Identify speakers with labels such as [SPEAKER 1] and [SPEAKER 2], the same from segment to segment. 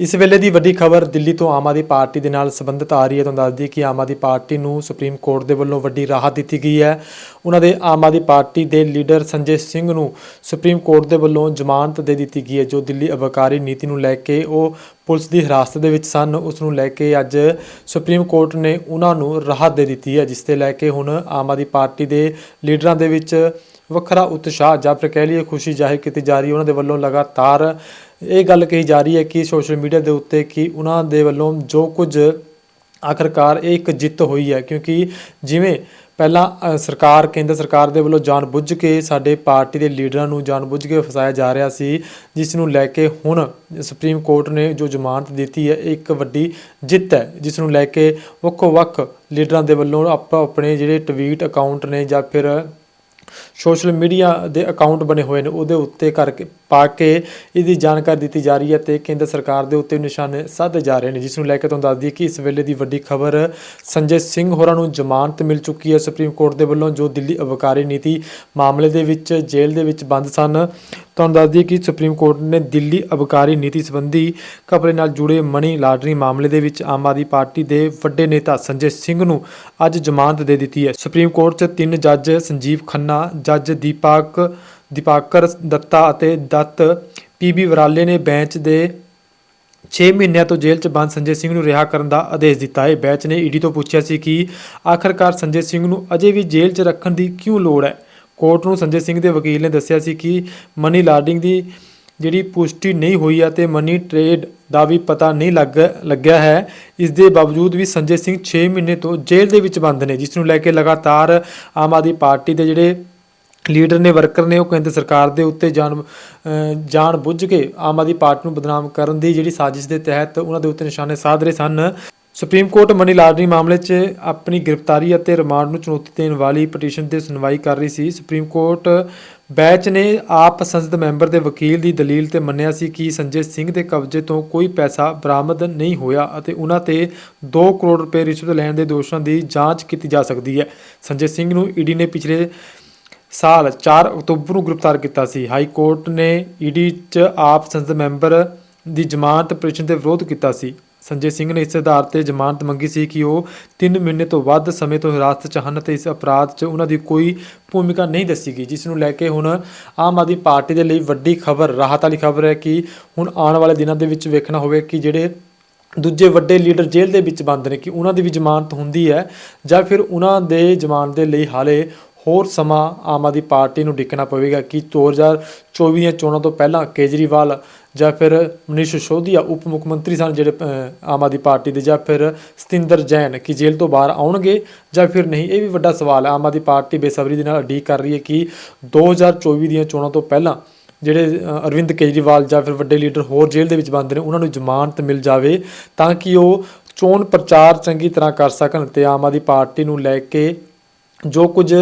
[SPEAKER 1] ਇਸ ਵੇਲੇ ਦੀ ਵੱਡੀ ਖਬਰ ਦਿੱਲੀ ਤੋਂ ਆਮ ਆਦਮੀ ਪਾਰਟੀ ਦੇ ਨਾਲ ਸੰਬੰਧਿਤ ਆ ਰਹੀ ਹੈ। ਤੁਹਾਨੂੰ ਦੱਸ ਦਈਏ ਕਿ ਆਮ ਆਦਮੀ ਪਾਰਟੀ ਨੂੰ ਸੁਪਰੀਮ ਕੋਰਟ ਦੇ ਵੱਲੋਂ ਵੱਡੀ ਰਾਹਤ ਦਿੱਤੀ ਗਈ ਹੈ। ਉਹਨਾਂ ਦੇ ਆਮ ਆਦਮੀ ਪਾਰਟੀ ਦੇ ਲੀਡਰ ਸੰਜੇ ਸਿੰਘ ਨੂੰ ਸੁਪਰੀਮ ਕੋਰਟ ਦੇ ਵੱਲੋਂ ਜ਼ਮਾਨਤ ਦੇ ਦਿੱਤੀ ਗਈ ਹੈ, ਜੋ ਦਿੱਲੀ ਅਬਕਾਰੀ ਨੀਤੀ ਨੂੰ ਲੈ ਕੇ ਉਹ ਪੁਲਿਸ ਦੀ ਹਿਰਾਸਤ ਦੇ ਵਿੱਚ ਸਨ। ਉਸ ਨੂੰ ਲੈ ਕੇ ਅੱਜ ਸੁਪਰੀਮ ਕੋਰਟ ਨੇ ਉਹਨਾਂ ਨੂੰ ਰਾਹਤ ਦੇ ਦਿੱਤੀ ਹੈ, ਜਿਸ ਤੇ ਲੈ ਕੇ ਹੁਣ ਆਮ ਆਦਮੀ ਪਾਰਟੀ ਦੇ ਲੀਡਰਾਂ ਦੇ ਵਿੱਚ ਵੱਖਰਾ ਉਤਸ਼ਾਹ, ਜਾਂ ਫਿਰ ਕਹਿ ਲਈਏ ਖੁਸ਼ੀ ਜ਼ਾਹਿਰ ਕੀਤੀ ਜਾ ਰਹੀ ਹੈ। ਉਹਨਾਂ ਦੇ ਵੱਲੋਂ ਲਗਾਤਾਰ ਇਹ ਗੱਲ ਕਹੀ ਜਾ ਰਹੀ ਹੈ ਕਿ ਸੋਸ਼ਲ ਮੀਡੀਆ ਦੇ ਉੱਤੇ ਕਿ ਉਹਨਾਂ ਦੇ ਵੱਲੋਂ ਜੋ ਕੁਝ ਆਖਰਕਾਰ ਇਹ ਇੱਕ ਜਿੱਤ ਹੋਈ ਹੈ, ਕਿਉਂਕਿ ਜਿਵੇਂ ਪਹਿਲਾਂ ਸਰਕਾਰ, ਕੇਂਦਰ ਸਰਕਾਰ ਦੇ ਵੱਲੋਂ ਜਾਣਬੁੱਝ ਕੇ ਸਾਡੇ ਪਾਰਟੀ ਦੇ ਲੀਡਰਾਂ ਨੂੰ ਜਾਣਬੁੱਝ ਕੇ ਫਸਾਇਆ ਜਾ ਰਿਹਾ ਸੀ, ਜਿਸ ਨੂੰ ਲੈ ਕੇ ਹੁਣ ਸੁਪਰੀਮ ਕੋਰਟ ਨੇ ਜੋ ਜ਼ਮਾਨਤ ਦਿੱਤੀ ਹੈ ਇਹ ਇੱਕ ਵੱਡੀ ਜਿੱਤ ਹੈ, ਜਿਸ ਨੂੰ ਲੈ ਕੇ ਵੱਖੋ ਵੱਖ ਲੀਡਰਾਂ ਦੇ ਵੱਲੋਂ ਆਪੋ ਆਪਣੇ ਜਿਹੜੇ ਟਵੀਟ ਅਕਾਊਂਟ ਨੇ ਜਾਂ ਫਿਰ ਸੋਸ਼ਲ ਮੀਡੀਆ ਦੇ ਅਕਾਊਂਟ ਬਣੇ ਹੋਏ ਨੇ, ਉਹਦੇ ਉੱਤੇ ਕਰਕੇ ਪਾ ਕੇ ਇਹਦੀ ਜਾਣਕਾਰੀ ਦਿੱਤੀ ਜਾ ਰਹੀ ਹੈ ਤੇ ਕੇਂਦਰ ਸਰਕਾਰ ਦੇ ਉੱਤੇ ਨਿਸ਼ਾਨੇ ਸਾਧੇ ਜਾ ਰਹੇ ਨੇ, ਜਿਸ ਨੂੰ ਲੈ ਕੇ ਤੁਹਾਨੂੰ ਦੱਸ ਦਈਏ ਕਿ ਇਸ ਵੇਲੇ ਦੀ ਵੱਡੀ ਖਬਰ ਸੰਜੇ ਸਿੰਘ ਹੋਰਾਂ ਨੂੰ ਜ਼ਮਾਨਤ ਮਿਲ ਚੁੱਕੀ ਹੈ ਸੁਪਰੀਮ ਕੋਰਟ ਦੇ ਵੱਲੋਂ, ਜੋ ਦਿੱਲੀ ਅਬਕਾਰੀ ਨੀਤੀ ਮਾਮਲੇ ਦੇ ਵਿੱਚ ਜੇਲ੍ਹ ਦੇ ਵਿੱਚ ਬੰਦ ਸਨ। ਤੁਹਾਨੂੰ ਦੱਸ ਦਈਏ ਕਿ ਸੁਪਰੀਮ ਕੋਰਟ ਨੇ ਦਿੱਲੀ ਅਬਕਾਰੀ ਨੀਤੀ ਸੰਬੰਧੀ ਖਬਰੇ ਨਾਲ ਜੁੜੇ ਮਨੀ ਲਾਡਰੀ ਮਾਮਲੇ ਦੇ ਵਿੱਚ ਆਮ ਆਦਮੀ ਪਾਰਟੀ ਦੇ ਵੱਡੇ ਨੇਤਾ ਸੰਜੇ ਸਿੰਘ ਨੂੰ ਅੱਜ ਜ਼ਮਾਨਤ ਦੇ ਦਿੱਤੀ ਹੈ। ਸੁਪਰੀਮ ਕੋਰਟ 'ਚ ਤਿੰਨ ਜੱਜ ਸੰਜੀਵ ਖੰਨਾ, ਜੱਜ ਦੀਪਾਕ, ਦੀਪਾਕਰ ਦੱਤਾ ਅਤੇ ਦੱਤ ਪੀਬੀ ਵਰਾਲੇ ਨੇ ਬੈਂਚ ਦੇ 6 ਮਹੀਨਿਆਂ ਤੋਂ ਜੇਲ੍ਹ 'ਚ ਬੰਦ ਸੰਜੇ ਸਿੰਘ ਨੂੰ ਰਿਹਾ ਕਰਨ ਦਾ ਆਦੇਸ਼ ਦਿੱਤਾ ਹੈ। ਬੈਂਚ ਨੇ ਈਡੀ ਤੋਂ ਪੁੱਛਿਆ ਸੀ ਕਿ ਆਖਰਕਾਰ ਸੰਜੇ ਸਿੰਘ ਨੂੰ ਅਜੇ ਵੀ ਜੇਲ੍ਹ 'ਚ ਰੱਖਣ ਦੀ ਕਿਉਂ ਲੋੜ ਹੈ? ਕੋਰਟ ਨੂੰ ਸੰਜੇ ਸਿੰਘ ਦੇ ਵਕੀਲ ਨੇ ਦੱਸਿਆ ਸੀ ਕਿ ਮਨੀ ਲਾਡਰਿੰਗ ਦੀ ਜਿਹੜੀ ਪੁਸ਼ਟੀ ਨਹੀਂ ਹੋਈ ਹੈ ਤੇ ਮਨੀ ਟ੍ਰੇਡ ਦਾ ਵੀ ਪਤਾ ਨਹੀਂ ਲੱਗ, ਲੱਗਿਆ ਹੈ। ਇਸ ਦੇ ਬਾਵਜੂਦ ਵੀ ਸੰਜੇ ਸਿੰਘ 6 ਮਹੀਨੇ ਤੋਂ ਜੇਲ੍ਹ ਦੇ ਵਿੱਚ ਬੰਦ ਨੇ, ਜਿਸ ਨੂੰ ਲੈ ਕੇ ਲਗਾਤਾਰ ਆਮ ਆਦਮੀ ਪਾਰਟੀ ਦੇ ਜਿਹੜੇ ਲੀਡਰ ਨੇ, ਵਰਕਰ ਨੇ, ਉਹ ਕੇਂਦਰ ਸਰਕਾਰ ਦੇ ਉੱਤੇ ਜਾਣ ਜਾਣ ਬੁੱਝ ਕੇ ਆਮ ਆਦਮੀ ਪਾਰਟੀ ਨੂੰ ਬਦਨਾਮ ਕਰਨ ਦੀ ਜਿਹੜੀ ਸਾਜ਼ਿਸ਼ ਦੇ ਤਹਿਤ ਉਹਨਾਂ ਦੇ ਉੱਤੇ ਨਿਸ਼ਾਨੇ ਸਾਧ ਰਹੇ ਸਨ। ਸੁਪਰੀਮ ਕੋਰਟ ਮਨੀ ਲਾਂਡਰਿੰਗ ਮਾਮਲੇ 'ਚ ਆਪਣੀ ਗ੍ਰਿਫਤਾਰੀ ਅਤੇ ਰਿਮਾਂਡ ਨੂੰ ਚੁਣੌਤੀ ਦੇਣ ਵਾਲੀ ਪਟੀਸ਼ਨ ਤੇ ਸੁਣਵਾਈ ਕਰ ਰਹੀ ਸੀ। ਸੁਪਰੀਮ ਕੋਰਟ ਬੈਚ ਨੇ ਆਪ ਸੰਸਦ ਮੈਂਬਰ ਦੇ ਵਕੀਲ ਦੀ ਦਲੀਲ ਤੇ ਮੰਨਿਆ ਸੀ ਕਿ ਸੰਜੇ ਸਿੰਘ ਦੇ ਕਬਜ਼ੇ ਤੋਂ ਕੋਈ ਪੈਸਾ ਬਰਾਮਦ ਨਹੀਂ ਹੋਇਆ ਅਤੇ ਉਹਨਾਂ ਤੇ 2 ਕਰੋੜ ਰੁਪਏ ਰਿਸ਼ਵਤ ਲੈਣ ਦੇ ਦੋਸ਼ਾਂ ਦੀ ਜਾਂਚ ਕੀਤੀ ਜਾ ਸਕਦੀ ਹੈ। ਸੰਜੇ ਸਿੰਘ ਨੂੰ ਈਡੀ ਨੇ ਪਿਛਲੇ ਸਾਲ 4 ਅਕਤੂਬਰ ਨੂੰ ਗ੍ਰਿਫਤਾਰ ਕੀਤਾ ਸੀ। ਹਾਈ ਕੋਰਟ ਨੇ ਈਡੀ 'ਚ ਆਪ ਸੰਸਦ ਮੈਂਬਰ ਦੀ ਜ਼ਮਾਨਤ ਪਟੀਸ਼ਨ ਦੇ ਵਿਰੋਧ ਕੀਤਾ ਸੀ। ਸੰਜੇ ਸਿੰਘ ਨੇ ਇਸ ਆਧਾਰ ਤੇ ਜ਼ਮਾਨਤ ਮੰਗੀ ਸੀ ਕਿ ਉਹ 3 ਮਹੀਨੇ ਤੋਂ ਵੱਧ ਸਮੇਂ ਤੋਂ ਹਿਰਾਸਤ 'ਚ ਹਨ ਤੇ ਇਸ ਅਪਰਾਧ 'ਚ ਉਹਨਾਂ ਦੀ ਕੋਈ ਭੂਮਿਕਾ ਨਹੀਂ ਦੱਸੀ ਗਈ ਜਿਸ ਨੂੰ ਲੈ ਕੇ ਹੁਣ ਆਮ ਆਦਮੀ ਪਾਰਟੀ ਦੇ ਲਈ ਵੱਡੀ ਖਬਰ, ਰਾਹਤ ਵਾਲੀ ਖਬਰ ਹੈ ਕਿ ਹੁਣ ਆਉਣ ਵਾਲੇ ਦਿਨਾਂ ਦੇ ਵਿੱਚ ਵੇਖਣਾ ਹੋਵੇ ਕਿ ਜਿਹੜੇ ਦੂਜੇ ਵੱਡੇ ਲੀਡਰ ਜੇਲ੍ਹ ਦੇ ਵਿੱਚ ਬੰਦ ਨੇ, ਕਿ ਉਹਨਾਂ ਦੀ ਵੀ ਜ਼ਮਾਨਤ ਹੁੰਦੀ ਹੈ ਜਾਂ ਫਿਰ ਉਹਨਾਂ ਦੇ ਜ਼ਮਾਨਤ ਦੇ ਲਈ ਹਾਲੇ ਹੋਰ ਸਮਾਂ ਆਮ ਆਦਮੀ ਪਾਰਟੀ ਨੂੰ ਡਿੱਕਣਾ ਪਵੇਗਾ, ਕਿ 2024 ਦੀਆਂ ਚੋਣਾਂ ਤੋਂ ਪਹਿਲਾਂ ਕੇਜਰੀਵਾਲ ਜਾਂ ਫਿਰ ਮਨੀਸ਼ ਸਿਸੋਦੀਆ ਉਪ ਮੁੱਖ ਮੰਤਰੀ ਸਨ ਜਿਹੜੇ ਆਮ ਆਦਮੀ ਪਾਰਟੀ ਦੇ, ਜਾਂ ਫਿਰ ਸਤਿੰਦਰ ਜੈਨ ਕਿ ਜੇਲ੍ਹ ਤੋਂ ਬਾਹਰ ਆਉਣਗੇ ਜਾਂ ਫਿਰ ਨਹੀਂ? ਇਹ ਵੀ ਵੱਡਾ ਸਵਾਲ ਹੈ। ਆਮ ਆਦਮੀ ਪਾਰਟੀ ਬੇਸਬਰੀ ਦੇ ਨਾਲ ਉਡੀਕ ਕਰ ਰਹੀ ਹੈ ਕਿ 2024 ਦੀਆਂ ਚੋਣਾਂ ਤੋਂ ਪਹਿਲਾਂ ਜਿਹੜੇ ਅਰਵਿੰਦ ਕੇਜਰੀਵਾਲ ਜਾਂ ਫਿਰ ਵੱਡੇ ਲੀਡਰ ਹੋਰ ਜੇਲ੍ਹ ਦੇ ਵਿੱਚ ਬੰਦ ਨੇ, ਉਹਨਾਂ ਨੂੰ ਜ਼ਮਾਨਤ ਮਿਲ ਜਾਵੇ ਤਾਂ ਕਿ ਉਹ ਚੋਣ ਪ੍ਰਚਾਰ ਚੰਗੀ ਤਰ੍ਹਾਂ ਕਰ ਸਕਣ ਤੇ ਆਮ ਆਦਮੀ ਪਾਰਟੀ ਨੂੰ ਲੈ ਕੇ ਜੋ ਕੁਝ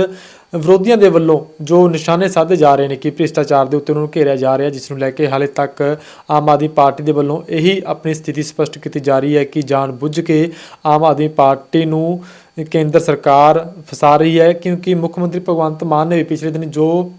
[SPEAKER 1] ਵਿਰੋਧੀਆਂ ਦੇ ਵੱਲੋਂ ਜੋ ਨਿਸ਼ਾਨੇ ਸਾਧੇ ਜਾ ਰਹੇ ਨੇ ਕਿ ਭ੍ਰਿਸ਼ਟਾਚਾਰ ਦੇ ਉੱਤੇ ਉਹਨਾਂ ਨੂੰ ਘੇਰਿਆ ਜਾ ਰਿਹਾ, ਜਿਸ ਨੂੰ ਲੈ ਕੇ ਹਾਲੇ ਤੱਕ ਆਮ ਆਦਮੀ ਪਾਰਟੀ ਦੇ ਵੱਲੋਂ ਇਹੀ ਆਪਣੀ ਸਥਿਤੀ ਸਪਸ਼ਟ ਕੀਤੀ ਜਾ ਰਹੀ ਹੈ ਕਿ ਜਾਣ ਬੁੱਝ ਕੇ ਆਮ ਆਦਮੀ ਪਾਰਟੀ ਨੂੰ ਕੇਂਦਰ ਸਰਕਾਰ ਫਸਾ ਰਹੀ ਹੈ, ਕਿਉਂਕਿ ਮੁੱਖ ਮੰਤਰੀ ਭਗਵੰਤ ਮਾਨ ਨੇ ਵੀ ਪਿਛਲੇ ਦਿਨ ਜੋ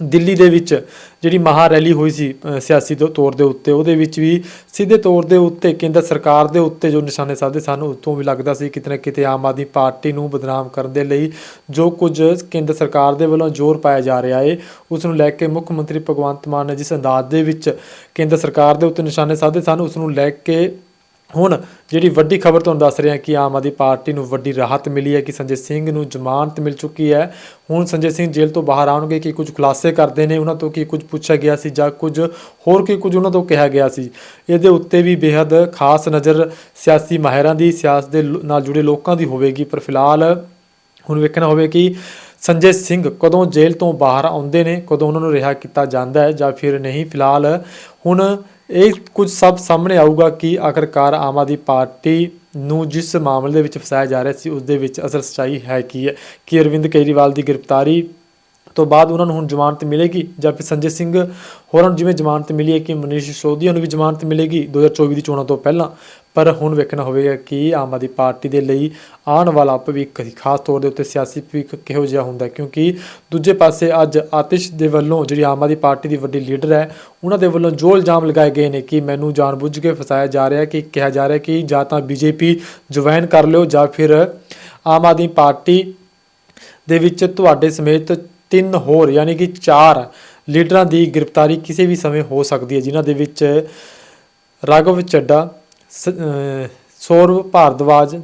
[SPEAKER 1] ਦਿੱਲੀ ਦੇ ਵਿੱਚ ਜਿਹੜੀ ਮਹਾ ਰੈਲੀ ਹੋਈ ਸੀ ਸਿਆਸੀ ਤੌ- ਤੌਰ ਦੇ ਉੱਤੇ, ਉਹਦੇ ਵਿੱਚ ਵੀ ਸਿੱਧੇ ਤੌਰ ਦੇ ਉੱਤੇ ਕੇਂਦਰ ਸਰਕਾਰ ਦੇ ਉੱਤੇ ਜੋ ਨਿਸ਼ਾਨੇ ਸਾਧੇ ਸਨ ਉਤੋਂ ਵੀ ਲੱਗਦਾ ਸੀ ਕਿਤੇ ਨਾ ਕਿਤੇ ਆਮ ਆਦਮੀ ਪਾਰਟੀ ਨੂੰ ਬਦਨਾਮ ਕਰਨ ਦੇ ਲਈ ਜੋ ਕੁਝ ਕੇਂਦਰ ਸਰਕਾਰ ਦੇ ਵੱਲੋਂ ਜ਼ੋਰ ਪਾਇਆ ਜਾ ਰਿਹਾ ਹੈ ਉਸ ਨੂੰ ਲੈ ਕੇ ਮੁੱਖ ਮੰਤਰੀ ਭਗਵੰਤ ਮਾਨ ਨੇ ਜਿਸ ਅੰਦਾਜ਼ ਦੇ ਵਿੱਚ ਕੇਂਦਰ ਸਰਕਾਰ ਦੇ ਉੱਤੇ ਨਿਸ਼ਾਨੇ ਸਾਧੇ ਸਨ, ਉਸ ਨੂੰ ਲੈ ਕੇ ਹੁਣ ਜਿਹੜੀ ਵੱਡੀ ਖਬਰ ਤੁਹਾਨੂੰ ਦੱਸ ਰਿਹਾ ਕਿ ਆਮ ਆਦਮੀ ਪਾਰਟੀ ਨੂੰ ਵੱਡੀ ਰਾਹਤ ਮਿਲੀ ਹੈ ਕਿ ਸੰਜੇ ਸਿੰਘ ਨੂੰ ਜ਼ਮਾਨਤ ਮਿਲ ਚੁੱਕੀ ਹੈ। ਹੁਣ ਸੰਜੇ ਸਿੰਘ ਜੇਲ੍ਹ ਤੋਂ ਬਾਹਰ ਆਉਣਗੇ ਕਿ ਕੁਝ ਖੁਲਾਸੇ ਕਰਦੇ ਨੇ, ਉਹਨਾਂ ਤੋਂ ਕੀ ਕੁਝ ਪੁੱਛਿਆ ਗਿਆ ਸੀ ਜਾਂ ਕੁਝ ਹੋਰ ਕੀ ਕੁਝ ਉਹਨਾਂ ਤੋਂ ਕਿਹਾ ਗਿਆ ਸੀ। ਇਹਦੇ ਉੱਤੇ ਵੀ ਬੇहद ਖਾਸ ਨਜ਼ਰ ਸਿਆਸੀ ਮਾਹਿਰਾਂ ਦੀ, ਸਿਆਸਤ ਦੇ ਨਾਲ ਜੁੜੇ ਲੋਕਾਂ ਦੀ ਹੋਵੇਗੀ। ਪਰ ਫਿਲਹਾਲ ਹੁਣ ਵੇਖਣਾ ਹੋਵੇ ਕਿ ਸੰਜੇ ਸਿੰਘ ਕਦੋਂ ਜੇਲ੍ਹ ਤੋਂ ਬਾਹਰ ਆਉਂਦੇ ਨੇ, ਕਦੋਂ ਉਹਨਾਂ ਨੂੰ ਰਿਹਾ ਕੀਤਾ ਜਾਂਦਾ ਹੈ ਜਾਂ ਫਿਰ ਨਹੀਂ। ਫਿਲਹਾਲ ਹੁਣ ਇਹ ਕੁਝ ਸਭ ਸਾਹਮਣੇ ਆਊਗਾ ਕਿ ਆਖਰਕਾਰ ਆਮ ਆਦਮੀ ਪਾਰਟੀ ਨੂੰ ਜਿਸ ਮਾਮਲੇ ਦੇ ਵਿੱਚ ਫਸਾਇਆ ਜਾ ਰਿਹਾ ਸੀ, ਉਸ ਦੇ ਵਿੱਚ ਅਸਲ ਸੱਚਾਈ ਹੈ ਕੀ ਹੈ? ਕਿ ਅਰਵਿੰਦ ਕੇਜਰੀਵਾਲ ਦੀ ਗ੍ਰਿਫਤਾਰੀ ਤੋਂ ਬਾਅਦ ਉਹਨਾਂ ਨੂੰ ਹੁਣ ਜ਼ਮਾਨਤ ਮਿਲੇਗੀ ਜਾਂ ਫਿਰ ਸੰਜੇ ਸਿੰਘ ਹੋਰਾਂ ਨੂੰ ਜਿਵੇਂ ਜ਼ਮਾਨਤ ਮਿਲੀ ਹੈ ਕਿ ਮਨੀਸ਼ ਸਿਸੋਦੀਆ ਨੂੰ ਵੀ ਜ਼ਮਾਨਤ ਮਿਲੇਗੀ 2024 ਦੀ ਚੋਣਾਂ ਤੋਂ ਪਹਿਲਾਂ, ਪਰ ਹੁਣ ਵੇਖਣਾ ਹੋਵੇਗਾ ਕਿ ਆਮ ਆਦਮੀ ਪਾਰਟੀ ਦੇ ਲਈ ਆਉਣ ਵਾਲਾ ਭਵਿੱਖ ਖਾਸ ਤੌਰ ਦੇ ਉੱਤੇ ਸਿਆਸੀ ਭਵਿੱਖ ਕਿਹੋ ਜਿਹਾ ਹੁੰਦਾ ਕਿਉਂਕਿ ਦੂਜੇ ਪਾਸੇ ਅੱਜ ਆਤਿਸ਼ ਦੇ ਵੱਲੋਂ ਜਿਹੜੀ ਆਮ ਆਦਮੀ ਪਾਰਟੀ ਦੀ ਵੱਡੀ ਲੀਡਰ ਹੈ, ਉਹਨਾਂ ਦੇ ਵੱਲੋਂ ਜੋ ਇਲਜ਼ਾਮ ਲਗਾਏ ਗਏ ਨੇ ਕਿ ਮੈਨੂੰ ਜਾਣਬੁੱਝ ਕੇ ਫਸਾਇਆ ਜਾ ਰਿਹਾ ਹੈ ਕਿ ਕਿਹਾ ਜਾ ਰਿਹਾ ਕਿ ਜਾਂ ਤਾਂ ਬੀਜੇਪੀ ਜੁਆਇਨ ਕਰ ਲਿਓ ਜਾਂ ਫਿਰ ਆਮ ਆਦਮੀ ਪਾਰਟੀ ਦੇ ਵਿੱਚ ਤੁਹਾਡੇ ਸਮੇਤ ਤਿੰਨ ਹੋਰ, ਯਾਨੀ ਕਿ ਚਾਰ ਲੀਡਰਾਂ ਦੀ ਗ੍ਰਿਫਤਾਰੀ ਕਿਸੇ ਵੀ ਸਮੇਂ ਹੋ ਸਕਦੀ ਹੈ, ਜਿਨ੍ਹਾਂ ਦੇ ਵਿੱਚ ਰਾਘਵ ਚੱਡਾ, ਸ- ਸੌਰਵ ਭਾਰਦਵਾਜ